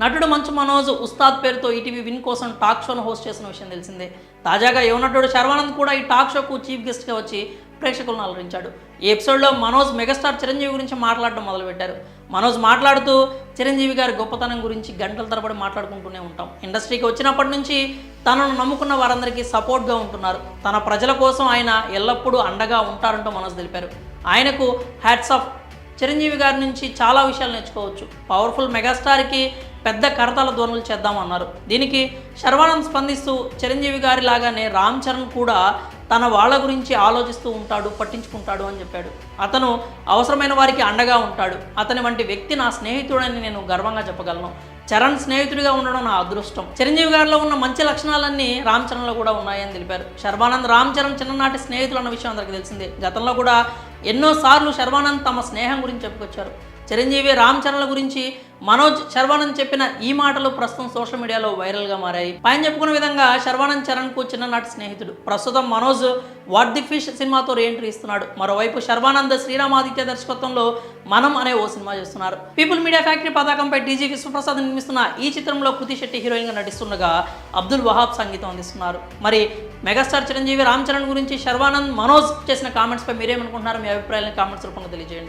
నటుడు మంచు మనోజ్ ఉస్తాద్ పేరుతో ఈటీవీ విన్ కోసం టాక్ షోను హోస్ట్ చేసిన విషయం తెలిసిందే. తాజాగా యువ నటుడు శర్వానంద్ కూడా ఈ టాక్ షోకు చీఫ్ గెస్ట్గా వచ్చి ప్రేక్షకులను అలరించాడు. ఈ ఎపిసోడ్లో మనోజ్ మెగాస్టార్ చిరంజీవి గురించి మాట్లాడడం మొదలుపెట్టారు. మనోజ్ మాట్లాడుతూ చిరంజీవి గారి గొప్పతనం గురించి గంటల తరబడి మాట్లాడుకుంటూనే ఉంటాం. ఇండస్ట్రీకి వచ్చినప్పటి నుంచి తనను నమ్ముకున్న వారందరికీ సపోర్ట్గా ఉంటున్నారు. తన ప్రజల కోసం ఆయన ఎల్లప్పుడూ అండగా ఉంటారంటూ మనోజ్ తెలిపారు. ఆయనకు హ్యాట్స్ ఆఫ్. చిరంజీవి గారి నుంచి చాలా విషయాలు నేర్చుకోవచ్చు. పవర్ఫుల్ మెగాస్టార్కి పెద్ద కరతాల ధ్వనులు చేద్దామన్నారు. దీనికి శర్వానంద్ స్పందిస్తూ చిరంజీవి గారి లాగానే రామ్ చరణ్ కూడా తన వాళ్ళ గురించి ఆలోచిస్తూ ఉంటాడు పట్టించుకుంటాడు అని చెప్పాడు. అతను అవసరమైన వారికి అండగా ఉంటాడు. అతని వంటి వ్యక్తి నా స్నేహితుడని నేను గర్వంగా చెప్పగలను. చరణ్ స్నేహితుడిగా ఉండడం నా అదృష్టం. చిరంజీవి గారిలో ఉన్న మంచి లక్షణాలన్నీ రామ్ చరణ్లో కూడా ఉన్నాయని తెలిపారు. శర్వానంద్ రామ్ చరణ్ చిన్ననాటి స్నేహితులు అన్న విషయం అందరికీ తెలిసిందే. గతంలో కూడా ఎన్నోసార్లు శర్వానంద్ తమ స్నేహం గురించి చెప్పుకొచ్చారు. చిరంజీవి రామ్ చరణ్ల గురించి మనోజ్ శర్వానంద్ చెప్పిన ఈ మాటలు ప్రస్తుతం సోషల్ మీడియాలో వైరల్గా మారాయి. పైన చెప్పుకున్న విధంగా శర్వానంద్ చరణ్కు చిన్ననాటి స్నేహితుడు. ప్రస్తుతం మనోజ్ వాట్ ది ఫిష్ సినిమాతో రీఎంట్రీ ఇస్తున్నాడు. మరోవైపు శర్వానంద్ శ్రీరామాదిత్య దర్శకత్వంలో మనం అనే ఓ సినిమా చేస్తున్నారు. పీపుల్ మీడియా ఫ్యాక్టరీ పతాకంపై డీజీ విశ్వప్రసాద్ నిర్మిస్తున్న ఈ చిత్రంలో కృతి శెట్టి హీరోయిన్గా నటిస్తుండగా అబ్దుల్ వహాబ్ సంగీతం అందిస్తున్నారు. మరి మెగాస్టార్ చిరంజీవి రామ్ చరణ్ గురించి శర్వానంద్ మనోజ్ చేసిన కామెంట్స్పై మీరేమనుకుంటున్నారో మీ అభిప్రాయాలను కామెంట్స్ రూపంలో తెలియజేయండి.